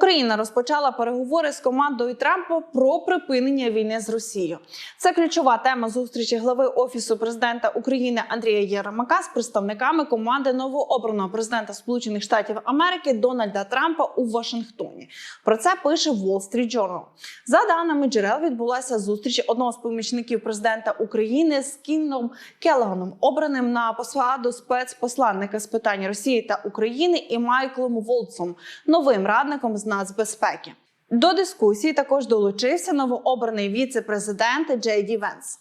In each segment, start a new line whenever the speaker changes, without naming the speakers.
Україна розпочала переговори з командою Трампа про припинення війни з Росією. Це ключова тема зустрічі глави офісу президента України Андрія Єрмака з представниками команди новообраного президента Сполучених Штатів Америки Дональда Трампа у Вашингтоні. Про це пише Wall Street Journal. За даними джерел, відбулася зустріч одного з помічників президента України з Кіном Келлганом, обраним на посаду спецпосланника з питань Росії та України, і Майклом Волцом, новим радником з нацбезпеки. До дискусії також долучився новообраний віце-президент Джей Ді Венс.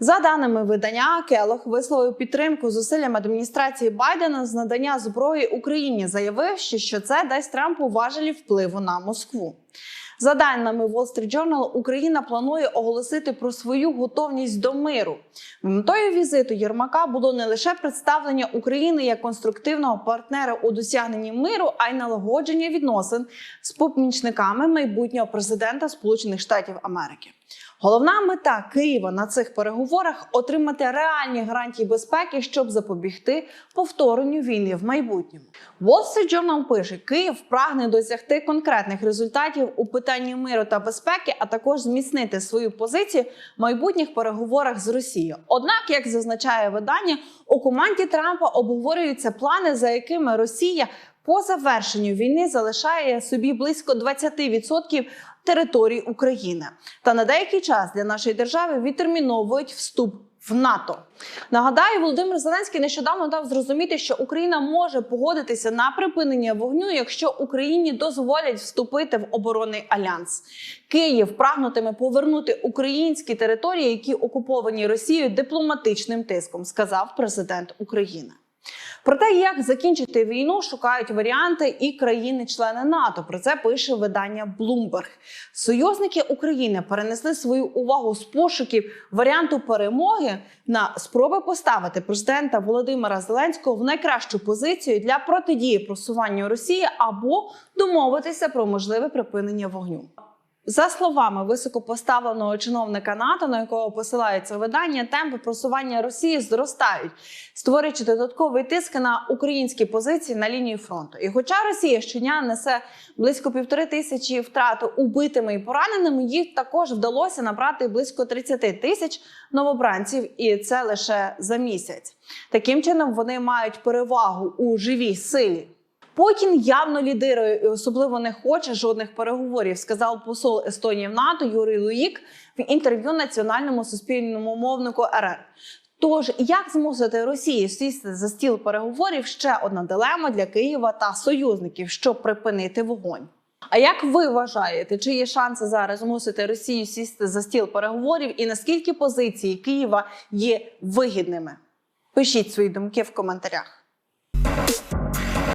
За даними видання, Келох висловив підтримку зусиллям адміністрації Байдена з надання зброї Україні, заявивши, що це дасть Трампу важелі впливу на Москву. За даними Wall Street Journal, Україна планує оголосити про свою готовність до миру. Метою візиту Єрмака було не лише представлення України як конструктивного партнера у досягненні миру, а й налагодження відносин з помічниками майбутнього президента Сполучених Штатів Америки. Головна мета Києва на цих переговорах отримати реальні гарантії безпеки, щоб запобігти повторенню війни в майбутньому. Wall Street Journal пише, Київ прагне досягти конкретних результатів у питанні миру та безпеки, а також зміцнити свою позицію в майбутніх переговорах з Росією. Однак, як зазначає видання, у команді Трампа обговорюються плани, за якими Росія по завершенню війни залишає собі близько 20% території України. Та на деякий час для нашої держави відтерміновують вступ в НАТО. Нагадаю, Володимир Зеленський нещодавно дав зрозуміти, що Україна може погодитися на припинення вогню, якщо Україні дозволять вступити в оборонний альянс. Київ прагнутиме повернути українські території, які окуповані Росією дипломатичним тиском, сказав президент України. Про те, як закінчити війну, шукають варіанти і країни-члени НАТО. Про це пише видання Bloomberg. Союзники України перенесли свою увагу з пошуків варіанту перемоги на спроби поставити президента Володимира Зеленського в найкращу позицію для протидії просуванню Росії або домовитися про можливе припинення вогню. За словами високопоставленого чиновника НАТО, на якого посилається видання, темпи просування Росії зростають, створюючи додатковий тиск на українські позиції на лінії фронту. І хоча Росія щодня несе близько півтори тисячі втрат убитими і пораненими, їх також вдалося набрати близько 30 тисяч новобранців, і це лише за місяць. Таким чином вони мають перевагу у живій силі. Путін явно лідирує і особливо не хоче жодних переговорів, сказав посол Естонії в НАТО Юрій Луїк в інтерв'ю національному суспільному мовнику РР. Тож як змусити Росію сісти за стіл переговорів ще одна дилема для Києва та союзників, щоб припинити вогонь. А як ви вважаєте, чи є шанси зараз змусити Росію сісти за стіл переговорів, і наскільки позиції Києва є вигідними? Пишіть свої думки в коментарях.